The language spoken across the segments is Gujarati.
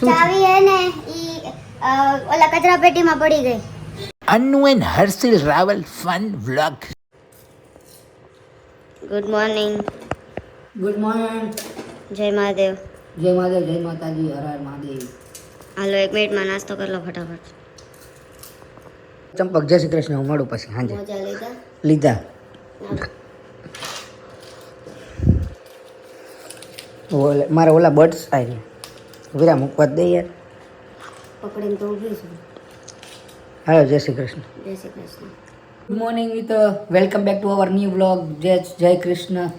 ચાવી હે ને ઈ ઓલા કચરા પેટીમાં પડી ગઈ. Annu and Harshil Raval fun vlog. Good morning good morning જય મહાદેવ. જય મહાદેવ જય માતાજી હર હર મહાદેવ. હાલો એક મિનિટમાં નાસ્તો કરી લો ફટાફટ. ચંપક જય શ્રી કૃષ્ણ હું મળું પછી સાંજે લીધા? લીધા. ઓલે મારા ઓલા બર્ડ્સ આવી વિરા મૂકવા જ દે યાર પકડીને તો ઊભી છું. હાલો જય શ્રી કૃષ્ણ. જય Shri Krishna. Good morning with welcome back to our new blog જય જય કૃષ્ણ.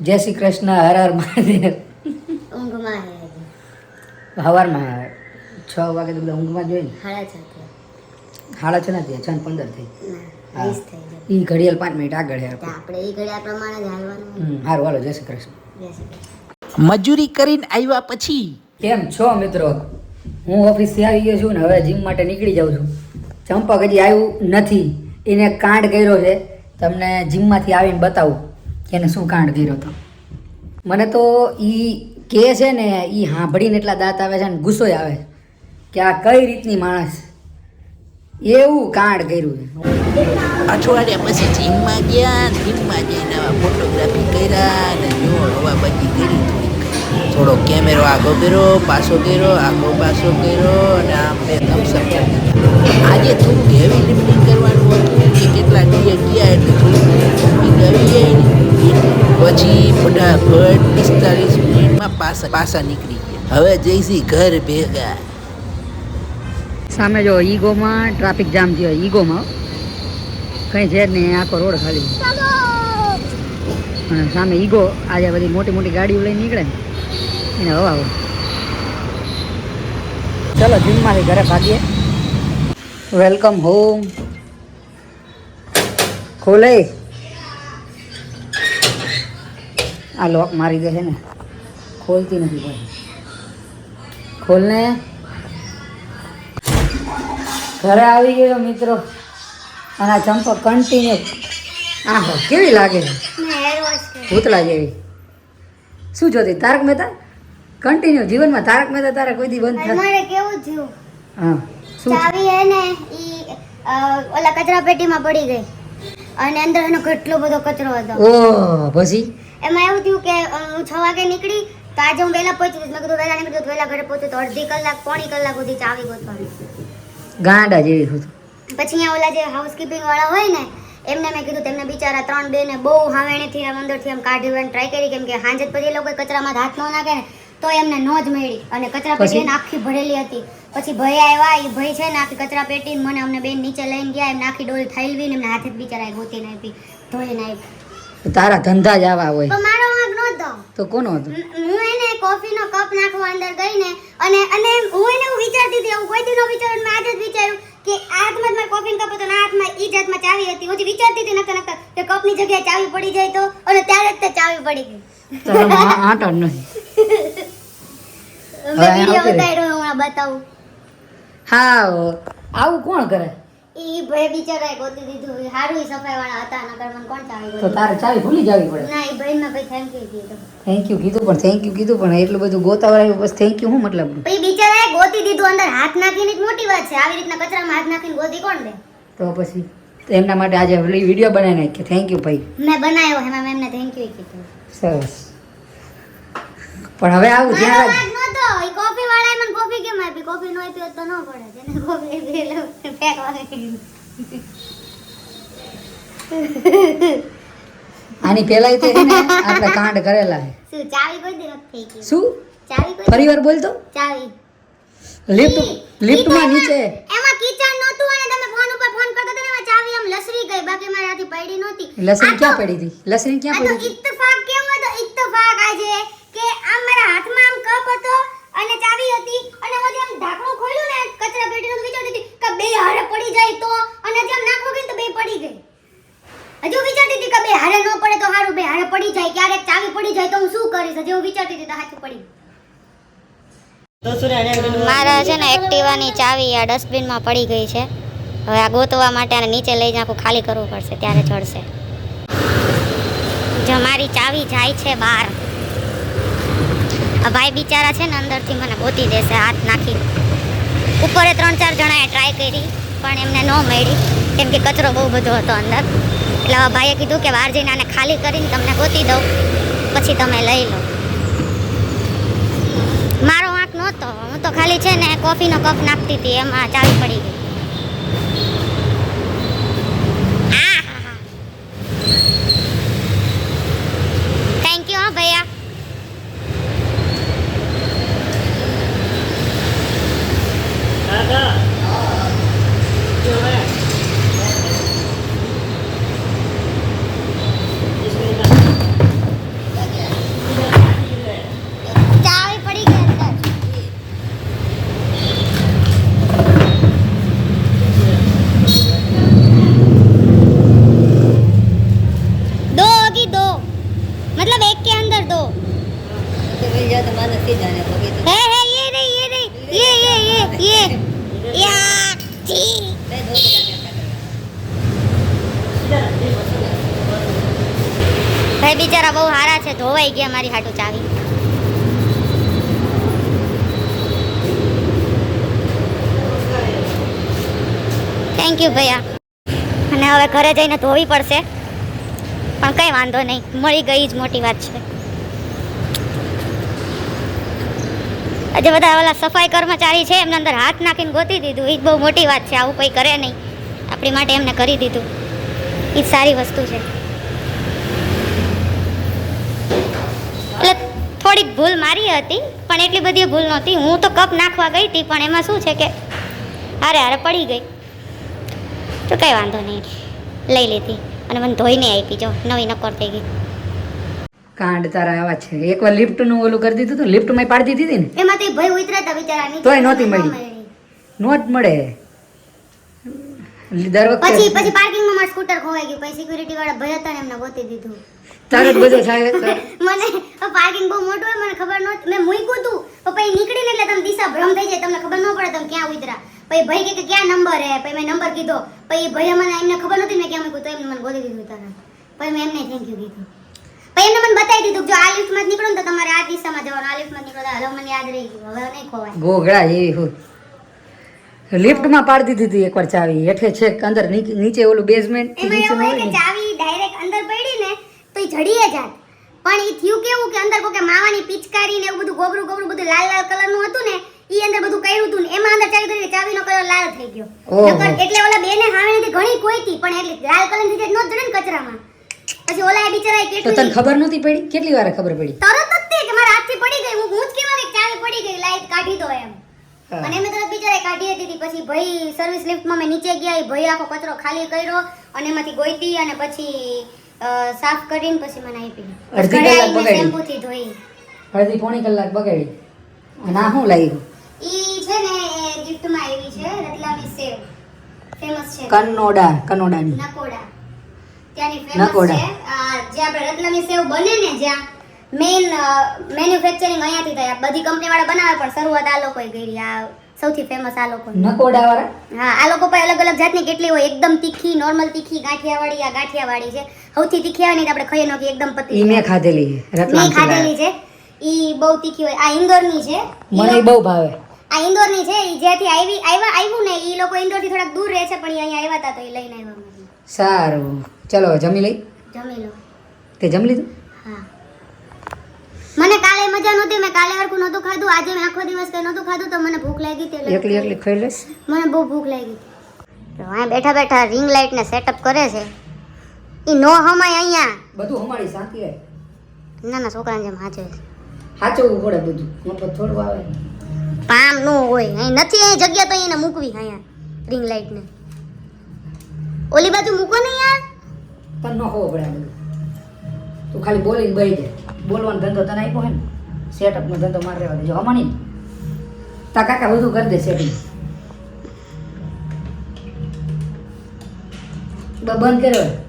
જય શ્રી કૃષ્ણ. હર હર મહાદેવ. ઊંઘમાં હે હજી. સવારમાં છ વાગે તો બધા ઊંઘમાં જોઈએ હાડા સાડા છ થયા છ પંદર થઈ. ના એ ઘડિયાળ પાંચ મિનિટ આગળ આપણે એ ઘડિયાળ પ્રમાણે જ હાલવાનું હમ, સારું હાલો જય શ્રી કૃષ્ણ. જય શ્રી કૃષ્ણ. મજૂરી કરીને આવ્યા પછી કેમ છો મિત્રો? હું ઓફિસથી આવી ગયો છું ને હવે જીમ માટે નીકળી જાઉં છું. ચંપક હજી આવ્યું નથી. એને કાંડ કર્યો છે. તમને જીમમાંથી આવીને બતાવું કે એને શું કાંડ કર્યો હતો. મને તો એ કે છે ને એ સાંભળીને એટલા દાંત આવે છે ને ગુસ્સો આવે કે આ કઈ રીતની માણસ એવું કાંડ કર્યું છે. અઠવાડિયા પછી જીમમાં ગયા જીમમાં જઈને ફોટોગ્રાફી કર્યા અને જો બધી કરી થોડો કેમેરો આગો કર્યો પાછો કર્યો આગો પાછો કર્યો અને આમ બે થમ્સઅપ આજે થોડુંક હેવી લિફ્ટિંગ કરવાનું હતું કે કેટલા ડીએ ગયા એટલે થોડુંક લિફ્ટિંગ આવી ને પછી ફટાફટ પિસ્તાલીસ મિનિટમાં પાછા પાછા નીકળી ગયા. હવે જઈશી ઘર ભેગા. સામે જો ઈગોમાં ટ્રાફિક જામ થયો ઈગોમાં કંઈ છે જ નહીં આખો રોડ ખાલી. અને સામે ઈગો આજે બધી મોટી મોટી ગાડીઓ લઈને નીકળે ને એને હવા ચલો જીમમાંથી ઘરે ભાગીએ. વેલકમ હોમ ખોલે. આ લોક મારી દે છે ને. ખોલતી નથી ભાઈ ખોલને. ઘરે આવી ગયો મિત્રો. અને આ ચંપક કન્ટિન્યુ આ હો કેવી લાગે ભૂતળા જેવી. શું જોતી? તારક મહેતા? કન્ટિન્યુ જીવનમાં તારક મહેતા તારા કોઈ દી બંધ થાય મારે કેવું થયું? હા ચાવી હે ને ઈ ઓલા કચરા પેટીમાં પડી ગઈ. અને અંદર એનો કેટલો બધો કચરો હતો. ઓ પછી? એમાં એવું થયું કે હું છ વાગે નીકળી તો આજે હું વહેલા પહોંચી. મેં કીધું વહેલા નીકળી વહેલા ઘરે પહોંચી. તો અડધી કલાક પોણી કલાક સુધી ચાવી ગોતવાની. ગાંડા જેવી હતું. પછી અહીંયા ઓલા જે હાઉસકીપિંગ વાળા હોય ને એમને મેં કીધું તેમને બિચારા ત્રણ બે ને બહુ હાવેણીથી આમ અંદરથી આમ કાઢવાની ટ્રાય કરી કેમ કે હાંજે પછી એ લોકો કચરામાં હાથ ન નાખે ને. તો એમને નો જ મળી. અને કચરા પેટી? આખી ભરેલી હતી. પછી ભાઈ આવ્યા એ ભાઈ છે ને આખી કચરા પેટી મને અમને બેન નીચે લઈને ગયા એમને આખી ડોલ થાઈલવી ને એમને હાથે જ બિચારાએ ગોતીને આપી ધોઈને આપી તારા ધંધા જ આવા હોય. મારો વાંક નહોતો. તો કોનો હતો? હું એને કોફીનો કપ નાખવા અંદર ગઈ ને અને અને હું એને હું વિચારતી હતી હું કોઈ દિનો ન મેં આજે જ વિચાર્યું કે આ હાથમાં જ મારે કોફીનો કપ હતો ને હાથમાં ઈ જ હાથમાં ચાવી હતી. હું વિચારતી હતી નકર નકર કે કપની જગ્યાએ ચાવી પડી જાય તો અને ત્યારે જ તે ચાવી પડી ગઈ. આંટા નથી મેં હવે વીડિયો આવતી રહે. ઉતાર્યો હમણાં બતાવું. હા આવું કોણ કરે? ઈ ભાઈ બિચારાએ ગોતી દીધું. હારું ઈ સફાઈ વાળા હતા નકર મને કોણ ચાવી તો તારે ચાવી ભૂલી જાવી પડે. ના ઈ ભાઈ ભાઈ થેન્ક યુ કીધું. થેન્ક યુ કીધું પણ થેન્ક યુ કીધું પણ એટલું બધું ગોતાવરાયું બસ થેન્ક યુ હું મતલબ? પછી બિચારાએ ગોતી દીધું અંદર હાથ નાખીને મોટી વાત છે. આવી રીતના કચરામાં હાથ નાખીને ગોતી કોણ દે તો પછી એમના માટે આજે વીડિયો બનાવી નાખ્યો થેન્ક યુ ભાઈ. મેં બનાવ્યો એમાં મેમને થેન્ક યુ કીધું. સરસ. પણ હવે આવું ધ્યાન રાખ. વાંક એ કોફી વાળાએ મને કોફી કેમ આપી? કોફી નો આપી તો ન પડે. જેને કોફી આપી એટલે ફેંકવા આની પહેલાંય તે છે ને આપણે કાંડ કરેલા છે. શું ચાવી કોઈ દી નથી થઈ ગઈ? શું? ચાવી કોઈ ફરીવાર બોલ તો. ચાવી. લિફ્ટ લિફ્ટમાં નીચે. એમાં- એમાં કિચન નહોતું અને તમે ફોન ઉપર ફોન કરતા હતા એમાં ચાવી આમ લસરી ગઈ. બાકી મારાથી પડી નહોતી. લસરી ક્યાં પડી હતી? લસરી ક્યાં તો પડી હતી? ઇત્તફાક કેમ હતો? ઇત્તફાક આજે કે આમ મારા હાથમાં આમ કપ હતો અને ચાવી હતી અને હું જેમ ઢાંકણું ખોલ્યું ને કચરા પેટીનું તો વિચારતી હતી કે બે હારે પડી જાય તો અને જેમ નાખવા ગઈ ને તો બે પડી ગઈ હજુ વિચારતી હતી કે બે હારે ન પડે તો સારું બે હારે પડી જાય ક્યારેક ચાવી પડી જાય તો હું શું કરીશ હજી હું વિચારતી હતી તો હાથું પડી મારા છે ને એક્ટિવાની ચાવી આ ડસ્ટબિનમાં પડી ગઈ છે. હવે આ ગોતવા માટે આને નીચે લઈ આખું ખાલી કરવું પડશે, ત્યારે ચડશે જો મારી ચાવી જાય છે બહાર. આ ભાઈ બિચારા છે ને અંદરથી મને ગોતી દેશે, હાથ નાખી ઉપરે ત્રણ ચાર જણાએ ટ્રાય કરી, પણ એમને ન મળી, કેમ કે કચરો બહુ બધો હતો અંદર. એટલે આ ભાઈએ કીધું કે બહાર જઈને આને ખાલી કરીને તમને ગોતી દઉં, પછી તમે લઈ લો. મારો ખાલી છે ને કોફીનો કપ નાખતી હતી એમાં ચાવી પડી ગઈ. છે, ધોવાઈ ગયા મારી હાટુ ચાવી. થેન્ક યુ ભૈયા. અને હવે ઘરે જઈને ધોવી પડશે. પણ કંઈ વાંધો નહીં, મળી ગઈ જ મોટી વાત છે. આજે બધા ઓલા સફાઈ કર્મચારી છે, એમને અંદર હાથ નાખીને ગોતી દીધું. એ જ બહુ મોટી વાત છે, આવું કંઈ કરે નહીં. આપણી માટે એમને કરી દીધું. એ સારી વસ્તુ છે એટલે થોડીક ભૂલ મારી હતી પણ એટલી બધી ભૂલ નહોતી. હું તો કપ નાખવા ગઈ હતી પણ એમાં શું છે કે અરે હારે પડી ગઈ. તો કંઈ વાંધો નહીં. લઈ લીધી અને મને ધોઈને આપી જો. નવી નક્કર થઈ ગઈ. કાંડ તારા આવા છે. એકવાર લિફ્ટનું ઓલું કરી દીધું તો લિફ્ટમાં પાડી દીધી ને? એમાં તો ભય ઉતરાતા બિચારા તોય નહોતી મળી. નોટ મળે. દર પછી વખતે પછી પાર્કિંગમાં મારું સ્કૂટર ખોવાઈ ગયું. પછી સિક્યુરિટી વાળા ભય હતા ને એમને ગોતી દીધું. જ બધો થાય મને પાર્કિંગ બહુ મોટું હોય મને ખબર નહોતી. મેં મૂક્યું તું પછી નીકળીને એટલે તમે દિશા ભ્રમ થઈ જાય તમને ખબર ન પડે તમે ક્યાં ઉતરા પછી ભાઈ કે કે ક્યાં નંબર હે? પછી મેં નંબર કીધો. પછી ભાઈ મને એમને ખબર નહોતી મેં ક્યાં મૂક્યું તો એમને મને ગોદી દીધું તારા પછી મેં એમને થેન્ક યુ કીધું. પછી એમને મને બતાવી દીધું જો આ લિફ્ટમાં નીકળો ને તો તમારે આ દિશામાં જવાનું આ લિફ્ટમાં નીકળો. હવે મને યાદ રહી ગયું. હવે નહીં ખોવાય. ગોગળા એવી હોય લિફ્ટમાં પાડી દીધી હતી એકવાર ચાવી. હેઠે છેક અંદર નીચે- ઓલું બેઝમેન્ટ નીચે ચાવી ડાયરેક્ટ જડીએ જાત. પણ એ થયું કેવું કે અંદર કોકે માવાની પિચકારી ને એવું બધું ગોબરું ગોબરું બધું લાલ લાલ કલરનું હતું ને ઈ અંદર બધું કર્યું હતું ને એમાં અંદર ચાવી કરી ચાવીનો કલર લાલ થઈ ગયો. નકર એટલે ઓલા બેને હાવેથી ઘણી કોઈતી પણ એટલે લાલ કલરથી નો જડે ને કચરામાં. પછી ઓલા તો કેટલી તને ખબર નહોતી પડી? કેટલી વાર ખબર પડી? તરત જ તે કે મારા હાથથી પડી ગઈ હું હું જ કેવા કે ચાવી પડી ગઈ લાઈટ કાઢી દો એમ. અને મેં તરત બિચારા કાઢી હતી પછી ભાઈ સર્વિસ લિફ્ટમાં મેં નીચે ગયા એ ભાઈ આખો કચરો ખાલી કર્યો અને એમાંથી ગોઈતી અને પછી સાફ કરીને પછી મને આપી અડધી કલાક બગાડી. શેમ્પૂથી ધોઈ. અડધી પોણી કલાક બગાડી. અને આ શું લાગ્યું? ઈ છે ને એ ગિફ્ટમાં આવી છે રતલામી સેવ. ફેમસ છે. કનોડા કનોડાની. નકોડા. ત્યાંની ફેમસ નકોડા. છે. જે આપણે રતલામી સેવ બને ને જ્યાં મેઇન મેન્યુફેક્ચરિંગ અહીંયાથી થાય. બધી કંપની વાળા બનાવે પણ શરૂઆત આ લોકોએ કરી. આ સૌથી ફેમસ આ લોકો નકોડા વાળા હા આ લોકો પાસે અલગ અલગ જાતની કેટલી હોય. એકદમ તીખી નોર્મલ તીખી ગાંઠિયાવાડી આ ગાંઠિયાવાડી છે. સૌથી તીખી આવે ને આપણે ખાઈએ નો કે એકદમ ઈ મેં ખાધેલી મેં રતલામ ખાધેલી છે. ઈ બહુ તીખી હોય. આ ઇન્દોરની છે. મને બહુ ભાવે. આ ઇન્દોરની છે ઈ જ્યાંથી આવી આવ્યા આવ્યું ને ઈ લોકો ઇન્દોરથી થોડાક દૂર રહે છે પણ અહીંયા આવ્યા હતા તો ઈ લઈને આવ્યા સારું. ચલો જમી લઈ. જમી લો. તે જમી લીધું? હા. મને કાલે મજા નહોતી મેં કાલે હરખું નહોતું ખાધું આજે મેં આખો દિવસ કઈ નહોતું ખાધું તો મને ભૂખ લાગી હતી એકલી એકલી ખાઈ લેશ મને બહુ ભૂખ લાગી હતી. તો અહીંયા બેઠા બેઠા રિંગ લાઇટને સેટઅપ કરે છે. ઈ નો હમાય અહીંયા. બધું હમાડી શાંતિ રહે નાના છોકરાને જેમ હાચવે છે. સાચવવું પડે બધું. મફત થોડું આવે. પામ નો હોય. અહીં નથી અહીં જગ્યા તો એને મૂકવી અહીંયા. રિંગ લાઇટ ને. ઓલી બાજુ મૂકો ને યાર તને ન ખબર પડે બધું. તું ખાલી બોલીને બહી જાય બોલવાનો ધંધો તને આપ્યો હે ને સેટઅપનો ધંધો મારે રહેવા દેજો. હમણાં તા કાકા બધું કરી દે સેટિંગ બંધ કર્યો.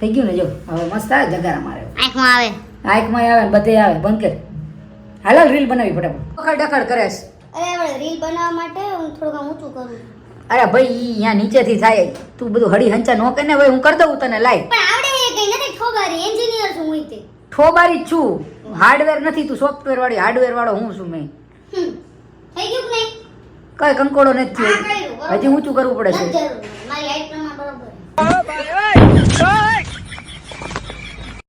થઈ ગયું ને જો હવે મસ્ત આવે જગારા મારે. આંખમાં આવે. આંખમાં આવે ને બધે આવે બંધ કર. હાલો રીલ બનાવી ફટાફટ. ડખડ ડખડ કરે છે. અરે રીલ બનાવવા માટે હું થોડું ઊંચું કરું. અરે ભાઈ ઈ અહીંયા નીચેથી થાય. તું બધું હળી હંચા નો કે ને ભાઈ હું કરી દઉં તને લાઈ પણ આવડે એ કઈ નથી ઠોબારી એન્જિનિયર છું હું તે ઠોબારી જ છું. હાર્ડવેર નથી તું સોફ્ટવેર વાળી હાર્ડવેર વાળો હું છું મેં. થઈ ગયું કે નહીં? કઈ કંકોડો નથી થયો. હજી ઊંચું કરવું પડે છે. મારી હાઈટ પ્રમાણે બરોબર.